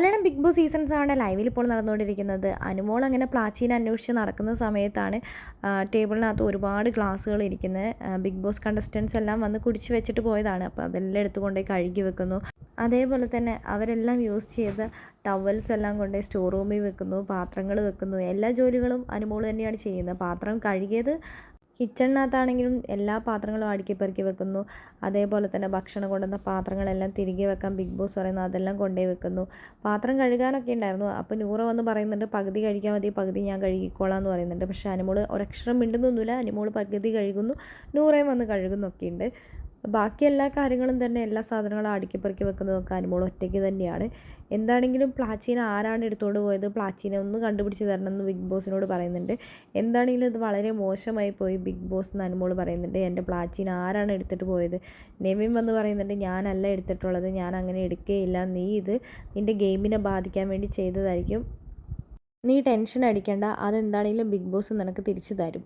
Malayalam big boss seasons ആണ് ലൈവിൽ ഇപ്പോൾ നടന്നുകൊണ്ടിരിക്കുന്നത്. അനുമോൾ അങ്ങനെ പ്ലാച്ചീനെ അന്വേഷിച്ച് നടക്കുന്ന സമയത്താണ് ടേബിളിനകത്ത് ഒരുപാട് ഗ്ലാസ്സുകൾ ഇരിക്കുന്നത്. ബിഗ് ബോസ് കണ്ടസ്റ്റൻസ് എല്ലാം വന്ന് കുടിച്ച് വെച്ചിട്ട് പോയതാണ്. അപ്പോൾ അതെല്ലാം എടുത്തുകൊണ്ടേ കഴുകി വെക്കുന്നു. അതേപോലെ തന്നെ അവരെല്ലാം യൂസ് ചെയ്ത ടവൽസ് എല്ലാം കൊണ്ട് സ്റ്റോർ റൂമിൽ വെക്കുന്നു പാത്രങ്ങൾ വെക്കുന്നു. എല്ലാ ജോലികളും അനുമോൾ തന്നെയാണ് ചെയ്യുന്നത്. പാത്രം കഴുകിയത് കിച്ചണിനകത്താണെങ്കിലും എല്ലാ പാത്രങ്ങളും അടുക്കി പെറുക്കി വെക്കുന്നു. അതേപോലെ തന്നെ ഭക്ഷണം കൊണ്ടുവന്ന പാത്രങ്ങളെല്ലാം തിരികെ വെക്കാൻ ബിഗ് ബോസ് പറയുന്നു അതെല്ലാം കൊണ്ടുപോയി വെക്കുന്നു. പാത്രം കഴുകാനൊക്കെ ഉണ്ടായിരുന്നു. അപ്പോൾ നൂറ വന്ന് പറയുന്നുണ്ട് പകുതി കഴിക്കാൻ മതി പകുതി ഞാൻ കഴുകിക്കോളാം എന്ന് പറയുന്നുണ്ട്. പക്ഷേ അനുമോൾ ഒരക്ഷരം മിണ്ടുന്നൊന്നുമില്ല. അനുമോൾ പകുതി കഴുകുന്നു നൂറയും വന്ന് കഴുകുന്നൊക്കെ ഉണ്ട് ബാക്കി എല്ലാ കാര്യങ്ങളും തന്നെ എല്ലാ സാധനങ്ങളും അടുക്കിപ്പറക്കി വെക്കുന്നത് വെക്കുന്നതൊക്കെ അനുമോൾ ഒറ്റയ്ക്ക് തന്നെയാണ്. എന്താണെങ്കിലും പ്ലാച്ചീന ആരാണ് എടുത്തുകൊണ്ട് പോയത്? പ്ലാച്ചീനെ ഒന്ന് കണ്ടുപിടിച്ച് തരണം എന്ന് ബിഗ് ബോസിനോട് പറയുന്നുണ്ട്. എന്താണെങ്കിലും ഇത് വളരെ മോശമായി പോയി ബിഗ് ബോസ് എന്ന് അനുമോൾ പറയുന്നുണ്ട്. എന്റെ പ്ലാച്ചീന ആരാണ് എടുത്തിട്ട് പോയത്? നെവിൻ വന്ന് പറയുന്നുണ്ട് ഞാനല്ല എടുത്തിട്ടുള്ളത്. ഞാൻ അങ്ങനെ എടുക്കുകയില്ല നീ ഇത് നിന്റെ ഗെയിമിനെ ബാധിക്കാൻ വേണ്ടി ചെയ്തതായിരിക്കും. നീ ടെൻഷൻ അടിക്കേണ്ട. അതെന്താണെങ്കിലും ബിഗ് ബോസ് നിനക്ക് തിരിച്ചു തരും.